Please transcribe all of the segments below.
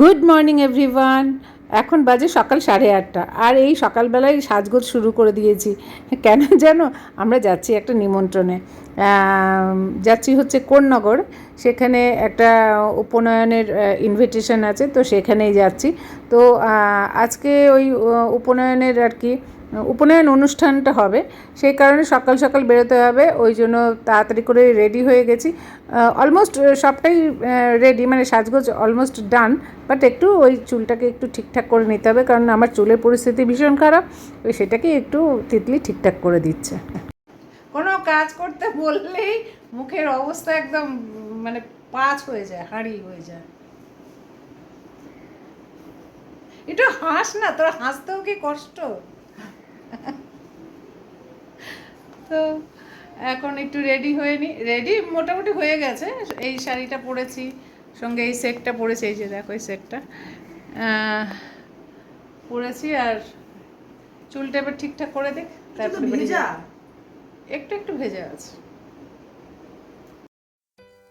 Good morning everyone এখন বাজে সকাল সাড়ে আটটা। আর এই সকালবেলায় সাজগোজ শুরু করে দিয়েছি। কেন জানো? আমরা যাচ্ছি একটা নিমন্ত্রণে। যাচ্ছি হচ্ছে কোননগর। সেখানে একটা উপনয়নের ইনভিটেশন আছে, তো সেখানেই যাচ্ছি। তো আজকে ওই উপনয়নের আর কি উপনয়ন অনুষ্ঠানটা হবে। সেই কারণে সকাল সকাল বেরোতে হবে। ওই জন্য তাড়াতাড়ি করে রেডি হয়ে গেছি। অলমোস্ট সবটাই রেডি মানে সাজগোজ অলমোস্ট ডান বাট একটু ওই চুলটাকে একটু ঠিকঠাক করে নিতে হবে, কারণ আমার চুলের পরিস্থিতি ভীষণ খারাপ ওই সেটাকে একটু তিতলি ঠিকঠাক করে দিচ্ছে। কোনো কাজ করতে বললেই মুখের অবস্থা একদম মানে পাঁচ হয়ে যায়, হাঁড়ি হয়ে যায়। একটু হাস না, তোর হাসতেও কি কষ্ট? তো এখন একটু রেডি হয়ে নি রেডি মোটামুটি হয়ে গেছে। এই শাড়িটা পরেছি সঙ্গে এই সেটটা পরেছি এই যে দেখো এই সেটটা পরেছি আর চুলটা এবার ঠিকঠাক করে দিক তারপরে একটু একটু ভেজা আছে।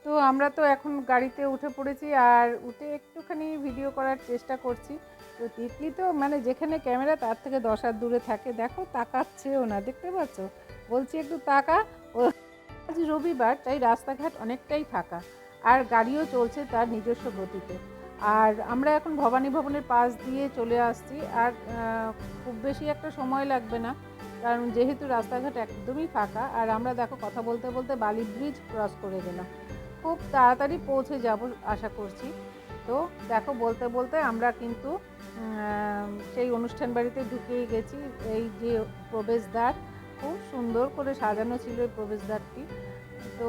তো আমরা তো এখন গাড়িতে উঠে পড়েছি আর উঠে একটুখানি ভিডিও করার চেষ্টা করছি। তো তিতলি তো মানে যেখানে ক্যামেরা তার থেকে দশ হাত দূরে থাকে। দেখো তাকাচ্ছেও না, দেখতে পাচ্ছ? বলছি একটু তাকা। ও আজ রবিবার, তাই রাস্তাঘাট অনেকটাই ফাঁকা। আর গাড়িও চলছে তার নিজস্ব গতিতে। আর আমরা এখন ভবানী ভবনের পাশ দিয়ে চলে আসছি। আর খুব বেশি একটা সময় লাগবে না, কারণ যেহেতু রাস্তাঘাট একদমই ফাঁকা। আর আমরা দেখো, কথা বলতে বলতে বালি ব্রিজ ক্রস করে গেলাম। খুব তাড়াতাড়ি পৌঁছে যাব, আশা করছি। তো দেখো বলতে বলতে আমরা কিন্তু সেই অনুষ্ঠান বাড়িতে ঢুকেই গেছি। এই যে প্রবেশদ্বার খুব সুন্দর করে সাজানো ছিল এই প্রবেশদ্বারটি। তো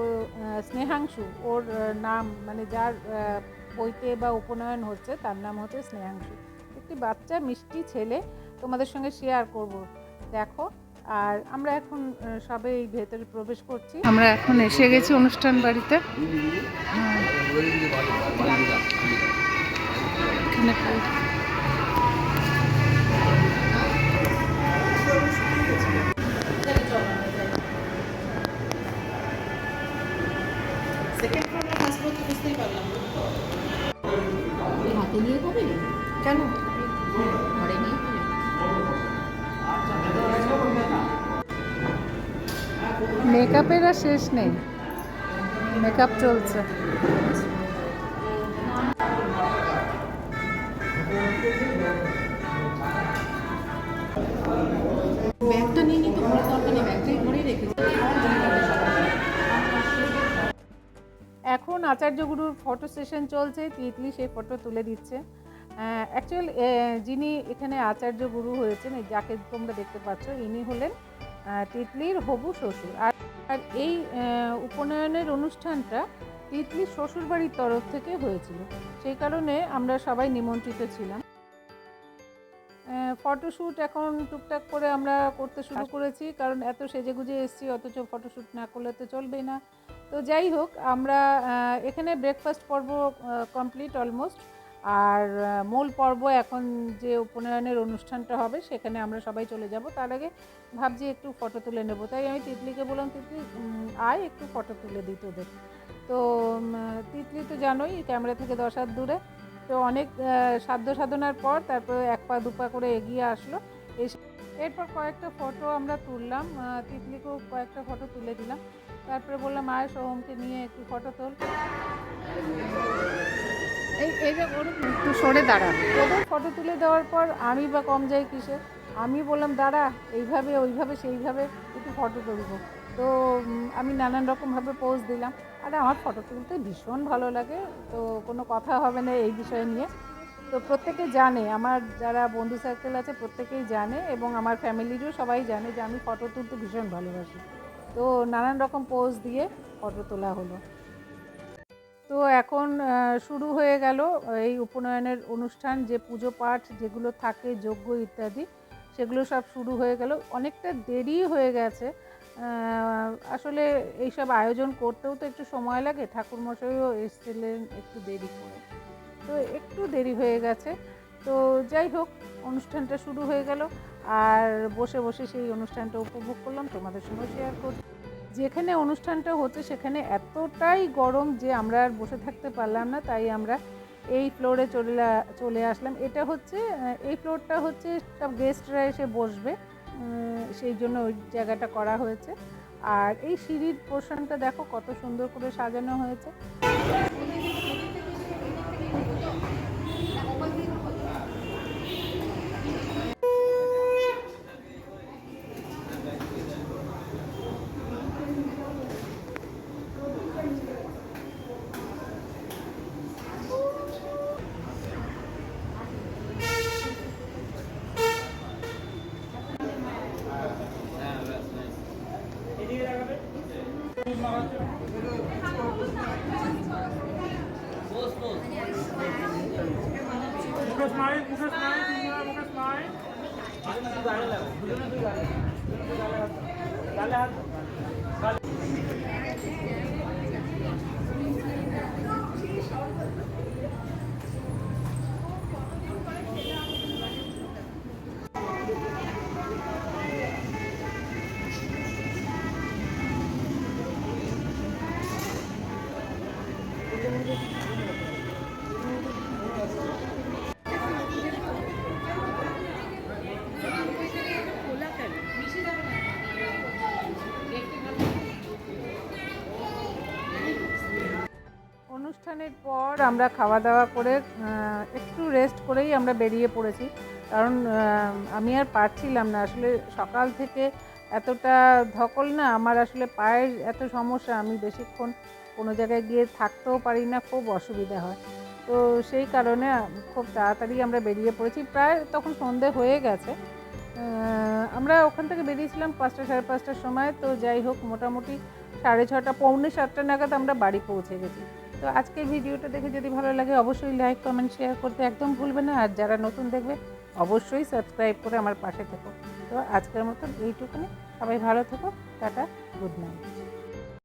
স্নেহাংশু ওর নাম মানে যার বইতে বা উপনয়ন হচ্ছে তার নাম হচ্ছে স্নেহাংশু। একটি বাচ্চা মিষ্টি ছেলে তোমাদের সঙ্গে শেয়ার করব। দেখো আর আমরা এখন সবে এই ভেতরে প্রবেশ করছি। আমরা এখন এসে গেছি অনুষ্ঠান বাড়িতে। এখানে। এই হাতে নিয়ে যাবে? কেন? ঘরে নিয়ে মেকআপের আর শেষ নেই। মেকআপ চলছে। ব্যাগটাই ঘরেই রেখেছি। এখন আচার্যগুরুর ফটো সেশন চলছে, তিতলি সেই ফটো তুলে দিচ্ছে। অ্যাকচুয়াল যিনি এখানে আচার্য গুরু হয়েছেন যাকে তোমরা দেখতে পাচ্ছ, ইনি হলেন তিতলির হবু শ্বশুর। আর আর এই উপনয়নের অনুষ্ঠানটা তিতলির শ্বশুরবাড়ির তরফ থেকে হয়েছিল। সেই কারণে আমরা সবাই নিমন্ত্রিত ছিলাম। ফটোশ্যুট এখন টুকটাক করে আমরা করতে শুরু করেছি কারণ এত সেজেগুজে এসেছি অথচ ফটোশ্যুট না করলে তো চলবেই না। তো যাই হোক আমরা এখানে ব্রেকফাস্ট পর্ব কমপ্লিট অলমোস্ট আর মূল পর্ব এখন যে উপনয়নের অনুষ্ঠানটা হবে সেখানে আমরা সবাই চলে যাব। তার আগে ভাবছি একটু ফটো তুলে নেব। তাই আমি তিতলিকে বললাম তিতলি আয় একটু ফটো তুলে দিই তোদের। তো তিতলি তো জানোই ক্যামেরা থেকে দশ হাত দূরে। তো অনেক সাধ্য সাধনার পর তারপরে এক পা দু পা করে এগিয়ে আসলো। এসে এরপর কয়েকটা ফটো আমরা তুললাম তিতলিকেও কয়েকটা ফটো তুলে দিলাম। তারপরে বললাম আয় সোহমকে নিয়ে একটু ফটো তোল। এই এই যে একটু সরে দাঁড়া ওদের ফটো তুলে দেওয়ার পর আমি বা কম যাই কিসে আমি বললাম দাঁড়া এইভাবে ওইভাবে সেইভাবে একটু ফটো তুলবো। তো আমি নানান রকমভাবে পোজ দিলাম। আর, আমার ফটো তুলতে ভীষণ ভালো লাগে, তো কোনো কথা হবে না এই বিষয় নিয়ে। তো প্রত্যেকে জানে, আমার যারা বন্ধু সার্কেল আছে, প্রত্যেকেই জানে এবং আমার ফ্যামিলিরও সবাই জানে যে আমি ফটো তুলতে ভীষণ ভালোবাসি। তো নানান রকম পোজ দিয়ে ফটো তোলা হলো। তো এখন শুরু হয়ে গেল এই উপনয়নের অনুষ্ঠান, যে পুজো পাঠ যেগুলো থাকে, যজ্ঞ ইত্যাদি, সেগুলো সব শুরু হয়ে গেল। অনেকটা দেরি হয়ে গেছে আসলে এইসব আয়োজন করতেও তো একটু সময় লাগে। ঠাকুরমশাইও এসেছিলেন একটু দেরি করে। তো একটু দেরি হয়ে গেছে। তো যাই হোক, অনুষ্ঠানটা শুরু হয়ে গেল। আর বসে বসে সেই অনুষ্ঠানটা উপভোগ করলাম। তোমাদের সঙ্গে শেয়ার করছি। যেখানে অনুষ্ঠানটা হচ্ছে, সেখানে এতটাই গরম যে আমরা আর বসে থাকতে পারলাম না। তাই আমরা এই ফ্লোরে চলে চলে আসলাম। এটা হচ্ছে এই ফ্লোরটা হচ্ছে সব গেস্টরা এসে বসবে। সেই জন্য ওই জায়গাটা করা হয়েছে। আর এই সিঁড়ির পোর্শনটা দেখো কত সুন্দর করে সাজানো হয়েছে। মুখে স্মাইল মুখে স্মাইল তিনজনের মুখে স্মাইল অনুষ্ঠানের পর আমরা খাওয়া দাওয়া করে একটু রেস্ট করেই আমরা বেরিয়ে পড়েছি। কারণ আমি আর পারছিলাম না। আসলে সকাল থেকে এতটা ধকল না, আমার আসলে পায়ের এত সমস্যা। আমি বেশিক্ষণ কোনো জায়গায় গিয়ে থাকতেও পারি না, খুব অসুবিধা হয়। তো সেই কারণে খুব তাড়াতাড়ি আমরা বেরিয়ে পড়েছি। প্রায় তখন সন্ধে হয়ে গেছে। আমরা ওখান থেকে বেরিয়েছিলাম পাঁচটা, সাড়ে পাঁচটার সময়। তো যাই হোক, মোটামুটি সাড়ে ছটা পৌনে সাতটা নাগাদ আমরা বাড়ি পৌঁছে গেছি। তো আজকের ভিডিওটা দেখে যদি ভালো লাগে, অবশ্যই লাইক কমেন্ট শেয়ার করতে একদম ভুলবে না। আর যারা নতুন দেখবে অবশ্যই সাবস্ক্রাইব করে আমার পাশে থেকো। তো আজকের মতন এইটুকুনি। সবাই ভালো থেকো। Tata good night